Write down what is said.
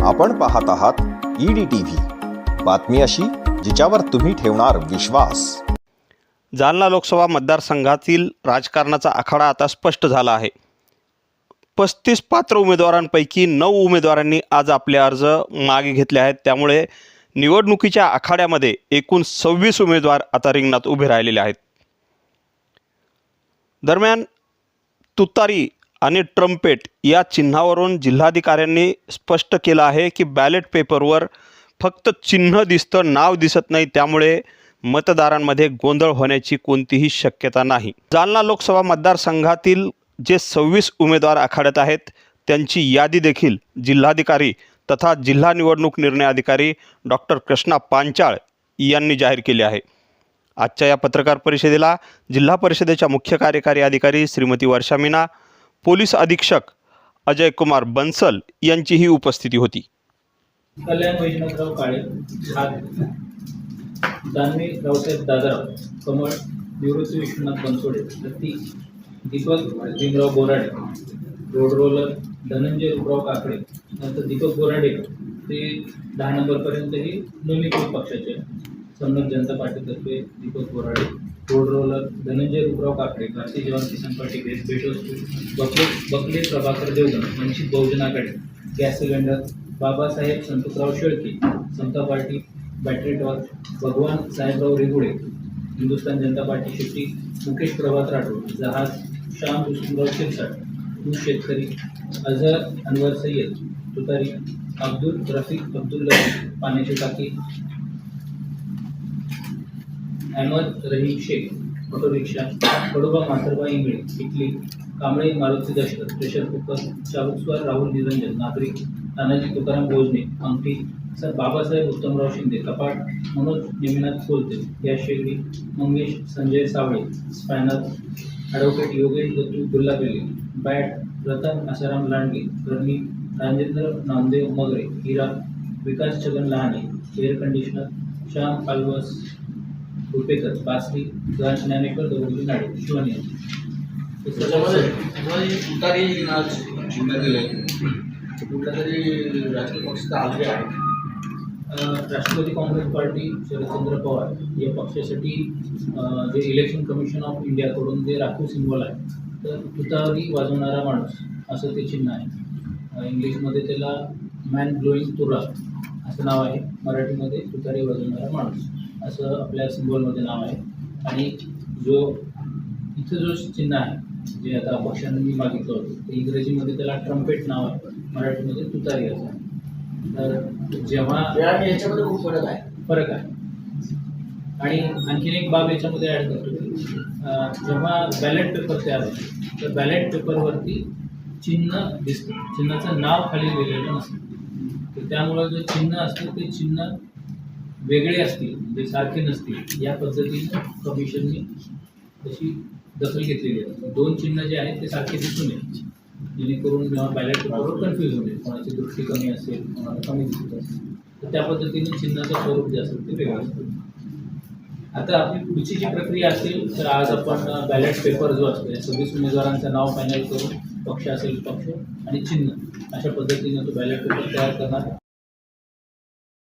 आपण पाहत आहात ईडी टीव्ही बातमी अशी जिच्यावर तुम्ही ठेवणार विश्वास. जालना लोकसभा मतदारसंघातील राजकारणाचा आखाडा आता स्पष्ट झाला आहे. पस्तीस पात्र उमेदवारांपैकी नऊ उमेदवारांनी आज आपले अर्ज मागे घेतले आहेत. त्यामुळे निवडणुकीच्या आखाड्यामध्ये एकूण सव्वीस उमेदवार आता रिंगणात उभे राहिलेले आहेत. दरम्यान तुतारी आणि ट्रम्पेट या चिन्हावरून जिल्हाधिकाऱ्यांनी स्पष्ट केलं आहे की बॅलेट पेपरवर फक्त चिन्ह दिसतं नाव दिसत नाही. त्यामुळे मतदारांमध्ये गोंधळ होण्याची कोणतीही शक्यता नाही. जालना लोकसभा मतदारसंघातील जे सव्वीस उमेदवार आखाड्यात आहेत त्यांची यादी देखील जिल्हाधिकारी तथा जिल्हा निवडणूक निर्णय अधिकारी डॉक्टर कृष्णा पांचाळ यांनी जाहीर केली आहे. आजच्या या पत्रकार परिषदेला जिल्हा परिषदेच्या मुख्य कार्यकारी अधिकारी श्रीमती वर्षा मीना पोलीस अधीक्षक अजय कुमार बन्सल यांचीही उपस्थिती होती. कल्याण वैष्णवराव काळे दानवी रावसाहेब दादाराव कमळ निवृत्ती विश्वनाथ बनसोडे हत्ती दीपक भीमराव बोराडे रोड रोलर धनंजय रुपराव काकडे नंतर दीपक बोराडे ते दहा नंबरपर्यंतही नोंदणीकृत पक्षाचे संघ जनता पार्टीतर्फे दीपक बोराडे रोड रोलर धनंजय रूपराव काकडे भारतीय जवान किसन पाटील बेस भेटवस्तू Bakle Bakle Prabhakar Devgan Vanchit Bahujan Aghadi gas cylinder Babasaheb Santoshrao Shelke Samata party battery torch Bhagwan Sahebrao Regude Hindustan Janata party Shetty Mukesh Prabhat Rathod जहाज श्याम विष्णुराव शिरसाट ऊस शेतकरी अझहर अनवर सय्यद तुतारी अब्दुल रफिक अब्दुल पाण्याची टाकी अहमद रहीम शेख ऑटो रिक्षा कडोबा मातरबाई इंगळे इटली कांबळे मारुती दशरथ प्रेशर कुकर चाबुकस्वार राहुल निरंजन नागरिक तानाजी तुकाराम भोजने अंगठी सर बाबासाहेब उत्तमराव शिंदे कपाट मनोज नेमिनाथ कोलते या शेगडी Mangesh Sanjay Savle spanner advocate Yogesh Dattu Gullabele bat Ratan Asaram Landge गरमी राजेंद्र नामदेव मगरे हिरा विकास छगन लहाने एअर कंडिशनर श्याम पालवस रुपेकर बासरी गणेश ज्ञानेकर दौडली नाडे आज कुठल्या तरी राजकीय पक्षाचा आग्रह आहे. राष्ट्रवादी काँग्रेस पार्टी शरदचंद्र पवार या पक्षासाठी जे इलेक्शन कमिशन ऑफ इंडियाकडून जे राखीव सिम्बॉल आहे तर तुतारी वाजवणारा माणूस असं ते चिन्ह आहे. इंग्लिशमध्ये त्याला मॅन ब्लोईंग तुरा असं नाव आहे. मराठीमध्ये तुतारी वाजवणारा माणूस. असं आपल्या सिम्बॉलमध्ये नाव आहे. आणि जो इथं जो चिन्ह आहे जे आता पक्षानं मी मागितलं होतं ते इंग्रजीमध्ये त्याला ट्रम्पेट नाव आहे मराठीमध्ये तुतारी असं आहे. तर जेव्हा याच्यामध्ये खूप फरक आहे. फरक आहे. आणि आणखीन एक बाब याच्यामध्ये ॲड करतो. जेव्हा बॅलेट पेपर तयार होतो तर बॅलेट पेपरवरती चिन्ह दिसतं. चिन्हाचं नाव खाली लिहिलेलं नसतं. तर त्यामुळं जे चिन्ह असतं ते चिन्ह वेगळे असतील म्हणजे सारखे नसतील या पद्धतीनं कमिशनने तशी दखल घेतलेली आहे. दोन चिन्ह जे आहेत ते सारखे दिसून नये जेणेकरून बॅलेट पेपरवर कन्फ्यूज होईल कोणाची दृष्टी कमी असेल कोणाला कमी दिसत असेल. तर त्या पद्धतीने चिन्हाचं स्वरूप जे असेल ते वेगळं असतं. आता आपली पुढची जी प्रक्रिया असेल तर आज आपण बॅलेट पेपर जो असतो या सव्वीस उमेदवारांचं नाव फायनल करून पक्ष असेल पक्ष आणि चिन्ह अशा पद्धतीने तो बॅलेट पेपर तयार करणार.